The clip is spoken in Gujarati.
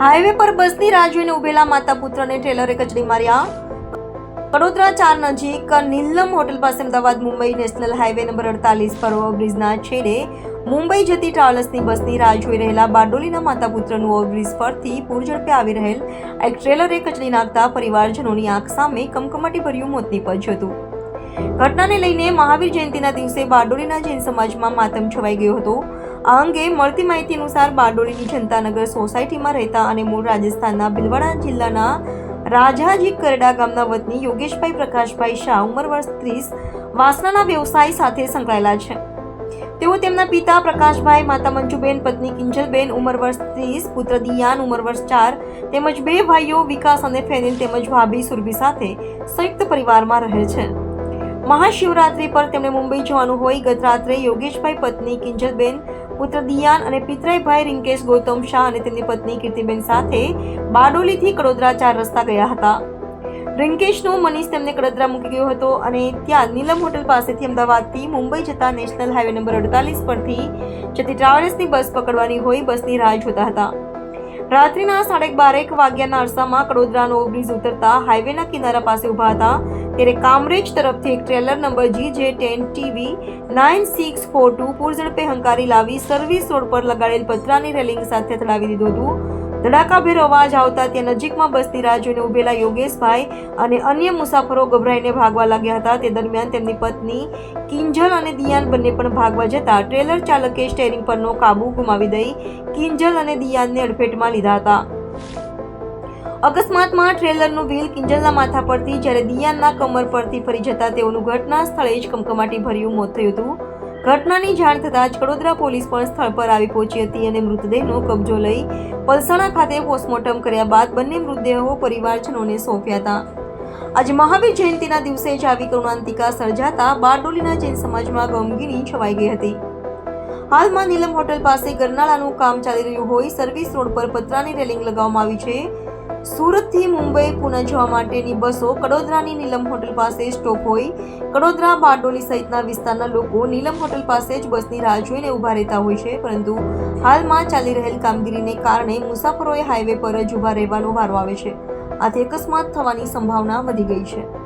હાઈવે પર બસની રાહ જોઈને ઉભેલા માતા પુત્રને ટ્રેલરે કચડી માર્યા. વડોદરા ચાર નજીક નીલમ હોટલ પાસે Ahmedabad Mumbai national highway number અડતાલીસ પર ઓવરબ્રિજના છેડે મુંબઈ જતી ટ્રાવેલ્સની બસની રાહ જોઈ રહેલા બારડોલીના માતા પુત્રનું ઓવરબ્રિજ પરથી પૂરઝડપે આવી રહેલ એક ટ્રેલરે કચડી નાખતા પરિવારજનોની આંખ સામે કમકમાટી ભર્યું મોત નીપજ્યું હતું. ઘટનાને લઈને મહાવીર જયંતિના દિવસે બારડોલીના જૈન સમાજમાં માતમ છવાઈ ગયો હતો. આ અંગે મળતી માહિતી અનુસાર બારડોલીની જનતાનગર સોસાયટીમાં રહેતા અને મૂળ રાજસ્થાનના ભીલવાડા જિલ્લાના રાજાજી કરડા ગામના વતની યોગેશભાઈ પ્રકાશભાઈ શાહ ઉંમર વર્ષ ત્રીસ, વાસણાના વ્યવસાય સાથે સંકળાયેલા છે. તેઓ તેમના પિતા પ્રકાશભાઈ, માતા મંજુબેન, પત્ની કિંજલબેન ઉંમર વર્ષ ત્રીસ, પુત્ર દિયાન ઉંમર વર્ષ ચાર, તેમજ બે ભાઈઓ વિકાસ અને ફેનિલ તેમજ ભાભી સુરભી સાથે સંયુક્ત પરિવારમાં રહે છે. મહાશિવરાત્રી પર તેમણે મુંબઈ જવાનું હોય. ગત રાત્રે યોગેશભાઈ પત્ની, કિંજલબેન, પુત્ર દિયાન અને પિતરાઈભાઈ રિંકેશ ગૌતમ શાહ અને તેમની પત્ની કીર્તિબેન સાથે બારડોલીથી કડોદરા ચાર રસ્તા ગયા હતા. રિંકેશનો મનીષ તેમને કડોદરા મૂકી ગયો હતો અને ત્યાં નીલમ હોટલ પાસેથી અમદાવાદથી મુંબઈ જતા નેશનલ હાઈવે નંબર અડતાલીસ પરથી જતી ટ્રાવેલ્સની બસ પકડવાની હોય બસની રાહ જોતા હતા. રાત્રિના સાડે બારેક વાગ્યાના અરસામાં કડોદરાનો ઓવરબ્રિજ ઉતરતા હાઈવેના કિનારા પાસે ઊભા હતા. ત્યારે કામરેજ તરફથી એક trailer number G J ten TV nine six four two પૂરઝડપે હંકારી લાવી સર્વિસ રોડ પર લગાડેલ પથરાની રેલિંગ સાથે અથડાવી દીધું હતું. ધડાકાભેર અવાજ આવતા ત્યાં નજીકમાં બસતી રાહ જોઈને ઉભેલા યોગેશભાઈ અને અન્ય મુસાફરો ગભરાઈને ભાગવા લાગ્યા હતા. તે દરમિયાન તેમની પત્ની કિંજલ અને દિયાન બંને પણ ભાગવા જતા ટ્રેલર ચાલકે સ્ટેરિંગ પરનો કાબુ ગુમાવી દઈ કિંજલ અને દિયાનને અડફેટમાં લીધા હતા. અકસ્માતમાં ટ્રેલરનું વ્હીલ કિંજલના માથા પરથી જ્યારે દિયાનના કમર પરથી ફરી જતા તેઓનું ઘટના સ્થળે જ કમકમાટી ભર્યું મોત થયું હતું. ઘટનાની જાણ થતાં જ કડોદરા પોલીસ પણ સ્થળ પર આવી પહોંચી હતી અને મૃતદેહનો કબજો લઈ પલસાણા ખાતે પોસ્ટમોર્ટમ કર્યા બાદ બંને મૃતદેહો પરિવારજનોને સોંપ્યા હતા. આજે મહાવીર જયંતિના દિવસે જ આવી કરુણાંતિકા સર્જાતા બારડોલીના જૈન સમાજમાં ગમગીની છવાઈ ગઈ હતી. હાલમાં નીલમ હોટલ પાસે ગરનાળાનું કામ ચાલી રહ્યું હોય, સર્વિસ રોડ પર પતરાની રેલિંગ લગાવવામાં આવી છે. સુરતથી મુંબઈ પુણે જવા માટેની બસો કડોદરાની નીલમ હોટલ પાસે સ્ટોપ હોય. કડોદરા બારડોલી સહિતના વિસ્તારના લોકો નીલમ હોટલ પાસે જ બસની રાહ જોઈને ઊભા રહેતા હોય છે, પરંતુ હાલમાં ચાલી રહેલ કામગીરીને કારણે મુસાફરોએ હાઈવે પર જ ઊભા રહેવાનો વારો આવે છે. આથી અકસ્માત થવાની સંભાવના વધી ગઈ છે.